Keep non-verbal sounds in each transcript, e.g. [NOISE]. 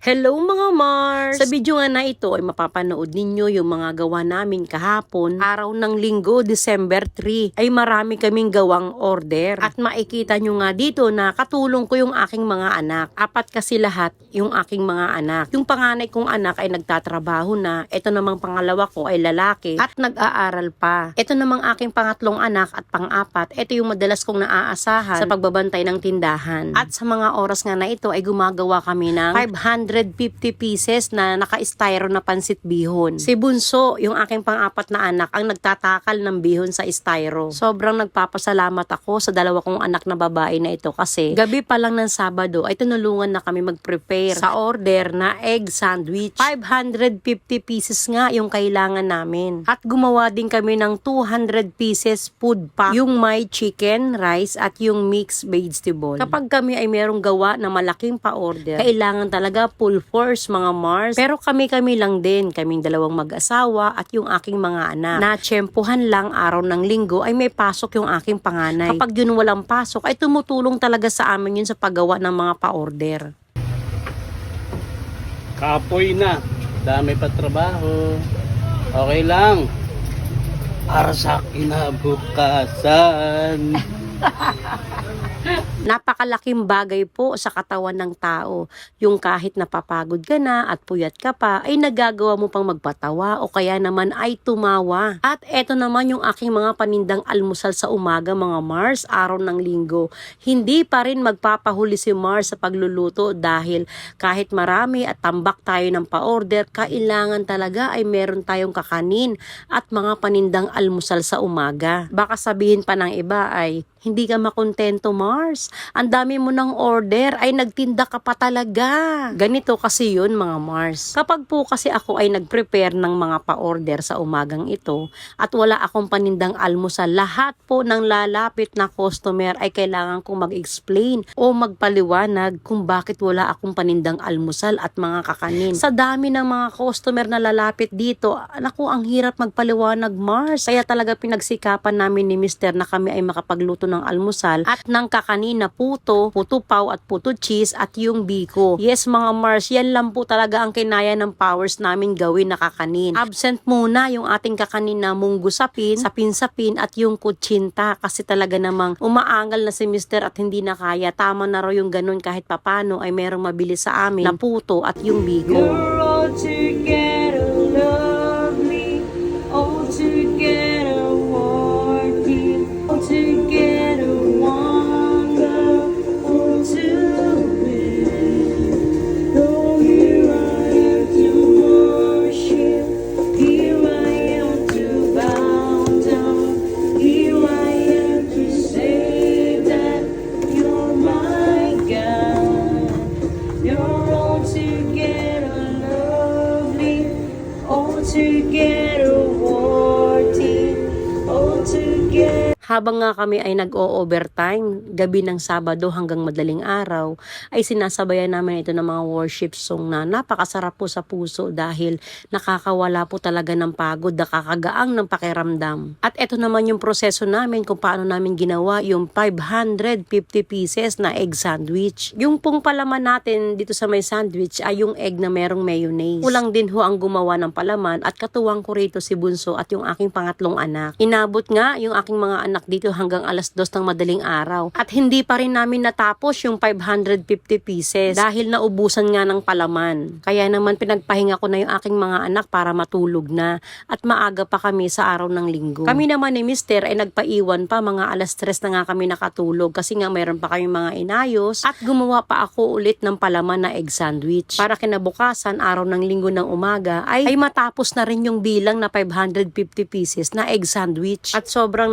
Hello mga Mars! Sa video nga na ito ay mapapanood ninyo yung mga gawa namin kahapon. Araw ng linggo, December 3, ay marami kaming gawang order. At makikita nyo nga dito na katulong ko yung aking mga anak. Apat kasi lahat yung aking mga anak. Yung panganay kong anak ay nagtatrabaho na. Ito namang pangalawa ko ay lalaki at nag-aaral pa. Ito namang aking pangatlong anak at pang-apat. Ito yung madalas kong naaasahan sa pagbabantay ng tindahan. At sa mga oras nga na ito ay gumagawa kami ng 550 pieces na naka-styro na pansit bihon. Si Bunso, yung aking pang-apat na anak, ang nagtatakal ng bihon sa styro. Sobrang nagpapasalamat ako sa dalawa kong anak na babae na ito kasi gabi pa lang ng Sabado ay tinulungan na kami mag-prepare sa order na egg sandwich. 550 pieces nga yung kailangan namin. At gumawa din kami ng 200 pieces food pack. Yung may chicken, rice, at yung mixed vegetable. Kapag kami ay merong gawa na malaking pa-order, kailangan talaga full force mga Mars. Pero kami-kami lang din, kaming dalawang mag-asawa at yung aking mga anak. Na tsempuhan lang araw ng linggo ay may pasok yung aking panganay. Kapag yun walang pasok, ay tumutulong talaga sa amin yun sa paggawa ng mga pa-order. Kapoy na. Dami pa trabaho. Okay lang. Para sa kinabukasan. [LAUGHS] Napakalaking bagay po sa katawan ng tao. Yung kahit napapagod ka na at puyat ka pa, ay nagagawa mo pang magpatawa o kaya naman ay tumawa. At eto naman yung aking mga panindang almusal sa umaga mga Mars, araw ng linggo. Hindi pa rin magpapahuli si Mars sa pagluluto dahil kahit marami at tambak tayo ng pa-order, kailangan talaga ay meron tayong kakanin at mga panindang almusal sa umaga. Baka sabihin pa ng iba ay, hindi ka makontento Mars. Ang dami mo ng order ay nagtinda ka pa talaga. Ganito kasi yun mga Mars. Kapag po kasi ako ay nag-prepare ng mga pa-order sa umagang ito at wala akong panindang almusal, lahat po ng lalapit na customer ay kailangan kong mag-explain o magpaliwanag kung bakit wala akong panindang almusal at mga kakanin. Sa dami ng mga customer na lalapit dito, naku, ang hirap magpaliwanag Mars. Kaya talaga pinagsikapan namin ni Mr. na kami ay makapagluto ng almusal at ng kakanin na puto, puto paw at puto cheese at yung biko. Yes mga Mars, yan lang po talaga ang kinaya ng powers namin gawin na kakanin. Absent muna yung ating kakanin na munggo sapin, sapin-sapin at yung kutsinta kasi talaga namang umaangal na si Mr. at hindi na kaya. Tama na raw yung ganun kahit papano ay merong mabili sa amin na puto at yung biko. all Habang nga kami ay nag-o-overtime, gabi ng Sabado hanggang madaling araw, ay sinasabayan namin ito ng mga worship song na napakasarap po sa puso dahil nakakawala po talaga ng pagod, nakakagaang ng pakiramdam. At ito naman yung proseso namin kung paano namin ginawa yung 550 pieces na egg sandwich. Yung pong palaman natin dito sa may sandwich ay yung egg na merong mayonnaise. Kulang din ho ang gumawa ng palaman at katuwang ko rito si Bunso at yung aking pangatlong anak. Inabot nga yung aking mga anak dito hanggang alas dos ng madaling araw. At hindi pa rin namin natapos yung 550 pieces dahil naubusan nga ng palaman. Kaya naman pinagpahinga ko na yung aking mga anak para matulog na at maaga pa kami sa araw ng linggo. Kami naman ni Mister ay nagpaiwan pa mga alas tres na nga kami nakatulog kasi nga mayroon pa kami mga inayos at gumawa pa ako ulit ng palaman na egg sandwich. Para kinabukasan, araw ng linggo ng umaga ay, ay matapos na rin yung bilang na 550 pieces na egg sandwich. At sobrang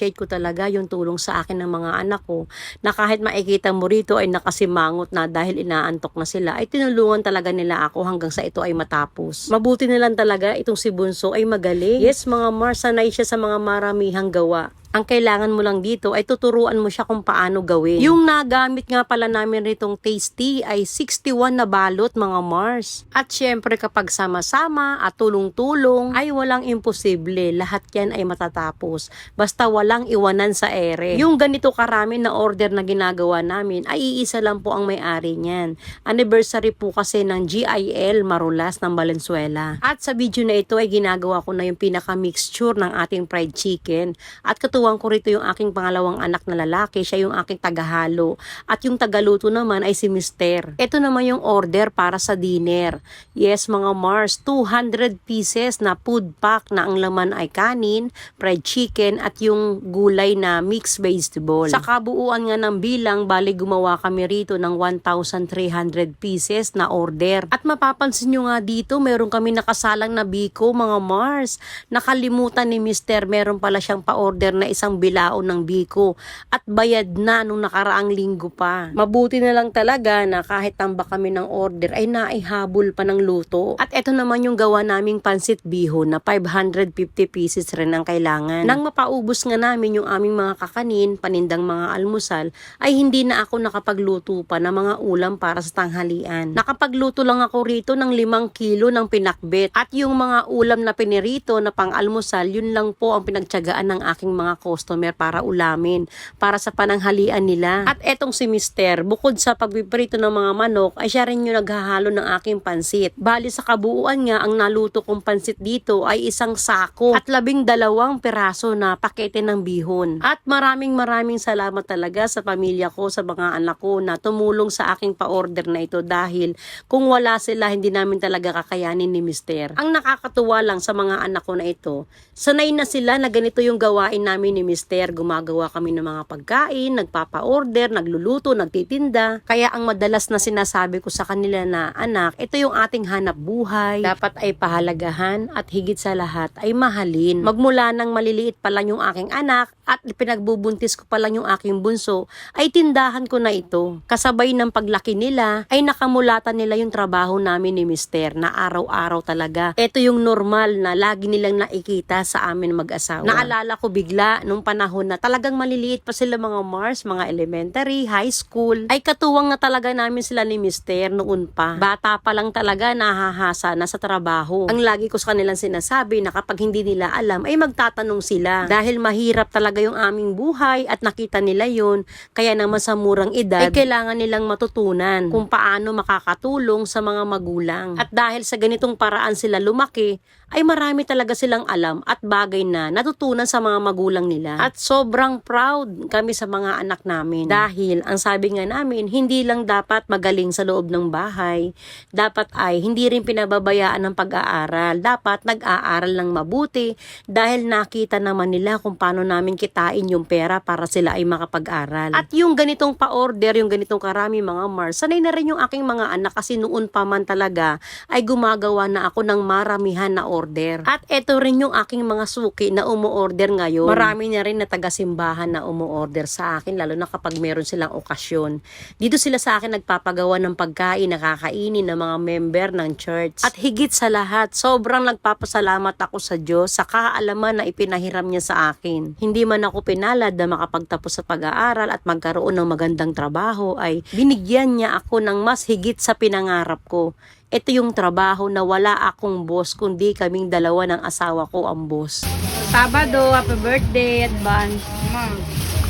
na-appreciate ko talaga yung tulong sa akin ng mga anak ko na kahit makikita mo rito ay nakasimangot na dahil inaantok na sila ay tinulungan talaga nila ako hanggang sa ito ay matapos. Mabuti na lang talaga itong si Bunso ay magaling. Yes mga Mars, sanay siya sa mga maramihang gawa. Ang kailangan mo lang dito ay tuturuan mo siya kung paano gawin. Yung nagamit nga pala namin ritong tasty ay 61 na balot mga Mars. At syempre kapag sama-sama at tulong-tulong ay walang imposible. Lahat yan ay matatapos. Basta walang iwanan sa ere. Yung ganito karami na order na ginagawa namin ay iisa lang po ang may-ari niyan. Anniversary po kasi ng GIL Marulas ng Valenzuela. At sa video na ito ay ginagawa ko na yung pinaka-mixture ng ating fried chicken. At katuwang ko rito yung aking pangalawang anak na lalaki. Siya yung aking tagahalo. At yung tagaluto naman ay si Mister. Ito naman yung order para sa dinner. Yes mga Mars, 200 pieces na food pack na ang laman ay kanin, fried chicken at yung gulay na mixed vegetable. Sa kabuuan nga ng bilang, bali gumawa kami rito ng 1,300 pieces na order. At mapapansin nyo nga dito, meron kami nakasalang na biko mga Mars. Nakalimutan ni Mister, meron pala siyang pa-order na isang bilao ng biko. At bayad na nung nakaraang linggo pa. Mabuti na lang talaga na kahit tambak kami ng order ay naihabol pa ng luto. At eto naman yung gawa naming pansit bihon na 550 pieces rin ang kailangan. Nang mapaubos nga namin yung aming mga kakanin, panindang mga almusal, ay hindi na ako nakapagluto pa ng mga ulam para sa tanghalian. Nakapagluto lang ako rito ng 5 kilo ng pinakbet. At yung mga ulam na pinirito na pang almusal, yun lang po ang pinagtyagaan ng aking mga customer para ulamin, para sa pananghalian nila. At etong si Mister, bukod sa pagpiprito ng mga manok, ay siya rin yung naghahalo ng aking pansit. Bali sa kabuuan nga, ang naluto kong pansit dito ay isang sako at labing dalawang peraso na pakete ng bihon. At maraming maraming salamat talaga sa pamilya ko, sa mga anak ko na tumulong sa aking pa-order na ito dahil kung wala sila, hindi namin talaga kakayanin ni Mister. Ang nakakatuwa lang sa mga anak ko na ito, sanay na sila na ganito yung gawain namin ni Mister. Gumagawa kami ng mga pagkain, nagpapa-order, nagluluto, nagtitinda. Kaya ang madalas na sinasabi ko sa kanila na, anak, ito yung ating hanap buhay. Dapat ay pahalagahan at higit sa lahat ay mahalin. Magmula nang maliliit pa lang yung aking anak at pinagbubuntis ko pa lang yung aking bunso, ay tindahan ko na ito. Kasabay ng paglaki nila, ay nakamulatan nila yung trabaho namin ni Mister na araw-araw talaga. Ito yung normal na lagi nilang nakikita sa amin mag-asawa. Naalala ko bigla nung panahon na talagang maliliit pa sila mga Mars, mga elementary, high school, ay katuwang na talaga namin sila ni Mister noon pa. Bata pa lang talaga nahahasa na sa trabaho. Ang lagi ko sa kanilang sinasabi na kapag hindi nila alam ay magtatanong sila. Dahil mahirap talaga yung aming buhay at nakita nila yun, kaya naman sa murang edad ay kailangan nilang matutunan kung paano makakatulong sa mga magulang. At dahil sa ganitong paraan sila lumaki, ay marami talaga silang alam at bagay na natutunan sa mga magulang nila. At sobrang proud kami sa mga anak namin. Dahil ang sabi nga namin, hindi lang dapat magaling sa loob ng bahay. Dapat ay hindi rin pinababayaan ng pag-aaral. Dapat nag-aaral ng mabuti dahil nakita naman nila kung paano namin kitain yung pera para sila ay makapag-aral. At yung ganitong pa-order, yung ganitong karami mga Mars, sanay na rin yung aking mga anak kasi noon pa man talaga ay gumagawa na ako ng maramihan na order. At eto rin yung aking mga suki na umu-order ngayon. Marami na rin na taga-simbahan na umu-order sa akin, lalo na kapag meron silang okasyon. Dito sila sa akin nagpapagawa ng pagkain, nakakainin ng mga member ng church. At higit sa lahat, sobrang nagpapasalamat ako sa Diyos sa kaalaman na ipinahiram niya sa akin. Hindi man ako pinalad na makapagtapos sa pag-aaral at magkaroon ng magandang trabaho ay binigyan niya ako ng mas higit sa pinangarap ko. Ito yung trabaho na wala akong boss kundi kaming dalawa ng asawa ko ang boss. Sabado, happy birthday advance. Ma'am,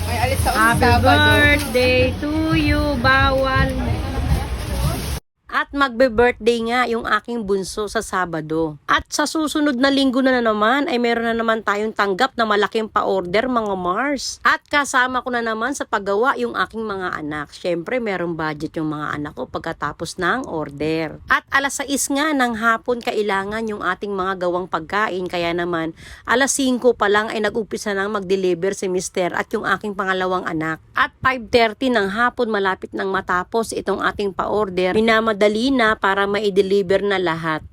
may alis sa Happy Sabado. birthday to you, bawal. At magbe-birthday nga yung aking bunso sa Sabado. At sa susunod na linggo na, na naman ay meron na naman tayong tanggap na malaking pa-order mga Mars. At kasama ko na naman sa paggawa yung aking mga anak. Syempre merong budget yung mga anak ko pagkatapos ng order. At alas 6 nga ng hapon kailangan yung ating mga gawang pagkain kaya naman alas 5 pa lang ay nag-upisa nang mag-deliver si Mister at yung aking pangalawang anak. At 5.30 ng hapon malapit nang matapos itong ating pa-order, minamadali na para ma-deliver na lahat.